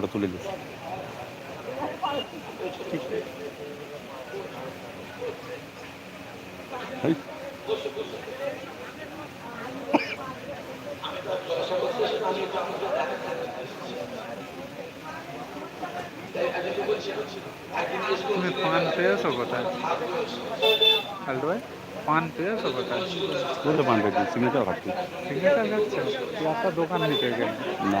Photo তুলে this তুমি পান পেয়েছ কোথায়? ভাই পান পেয়েছ কোথায়? কোথায় পান পেয়েছি সিগনেচার কাটছি সিগনেচার যাচ্ছে কি একটা দোকান গেলে। না।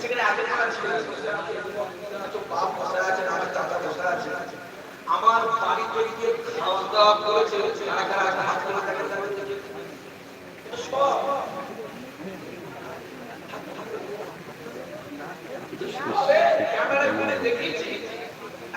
সেখানে আগে থাকা ছিল তো বাপ বসে আছেন আমার চাচা বসে আছে আমার বাড়ি তৈরি দিয়ে খাওয়া দাওয়া করেছে কারা কারা হাত করে দেখেন দেখেন, দেখেন। এটা সব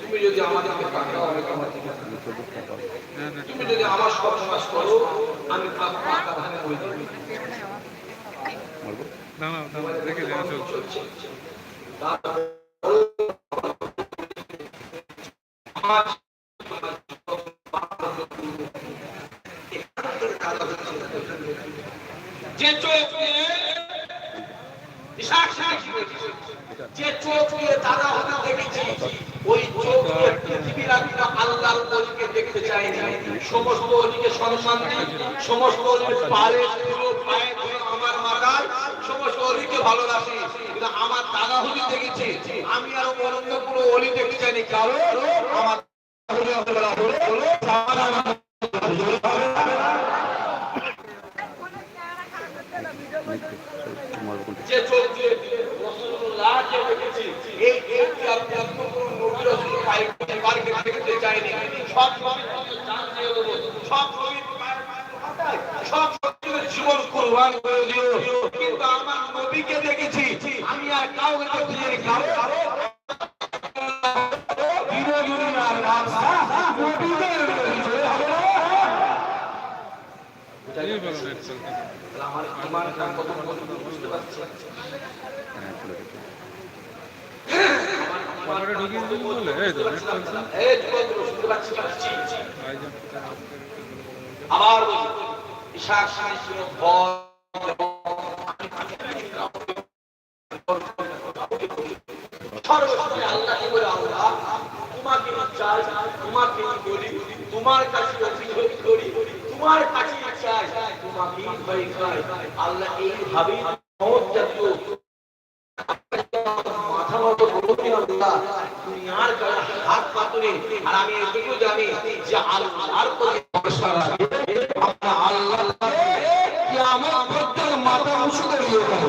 তুমি যদি আমাদেরকে পাঠাও আমি আমার সর্বনাশ করো আমি চলছে যে চোখ বিশাখ যে চোখ দিয়ে দাদা হতে দেখেছি ওই চোখ দিয়ে পৃথিবীর একটা আল্লাহর অলিকে দেখতে চাইনি সমস্ত অলিকে সম্মান সমস্ত অলিকে পায়ে পায়ে আমার মাতার সমস্ত অলিকে ভালোবাসি কিন্তু আমার দাদা হলি দেখেছি আমি আর অন্য কোনো অলি দেখতে চাইনি কারণ আমার হলি হতে বলা হলো হলো আমার আমার মারবো কোনটা যে চোখ দিয়ে রাসূলুল্লাহকে দেখেছি এই এই যে আপনি আপনি কোন নবী রাসূল পাইতে পারকে দেখতে চাইনি সব নবী জান দিয়ে দেবো। সব নবী সব জীবন কুরবান করে দিও। কিন্তু আমার নবীকে দেখেছি আমি আর কাউকে দেখতে কারও কারও আমার আমার নাম কত বুঝতে পারছি হ্যাঁ ঢুকিয়ে দিবি এই তো এই পাচ্ছি আবার তোমার কাছে তোমার কাছে চাই? তোমাকে ভয় খাই? আল্লাহ এইভাবেই মাথা মতো করবি আল্লাহ তুমি আর কারও হাত পাতুনি আর আমি এটুকু জানি যে আল্লাহর করে ভরসা রাখি আমরা আল্লাহ কি আমার প্রত্যেক মাথা উঁচু করে দিয়ে দেবো।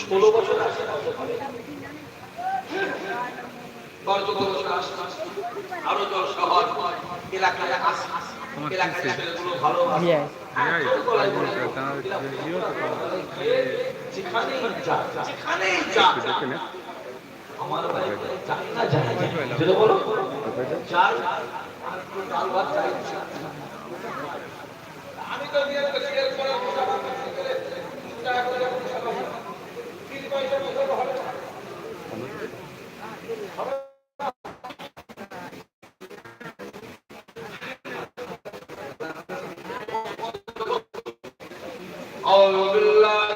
ষোলো বছর আরও জল শহর এলাকায় আসি এলাকায় ছেলেগুলো ভালো যেখানেই যা যা। আমার যেটা বলো। আমি তো أعوذ بالله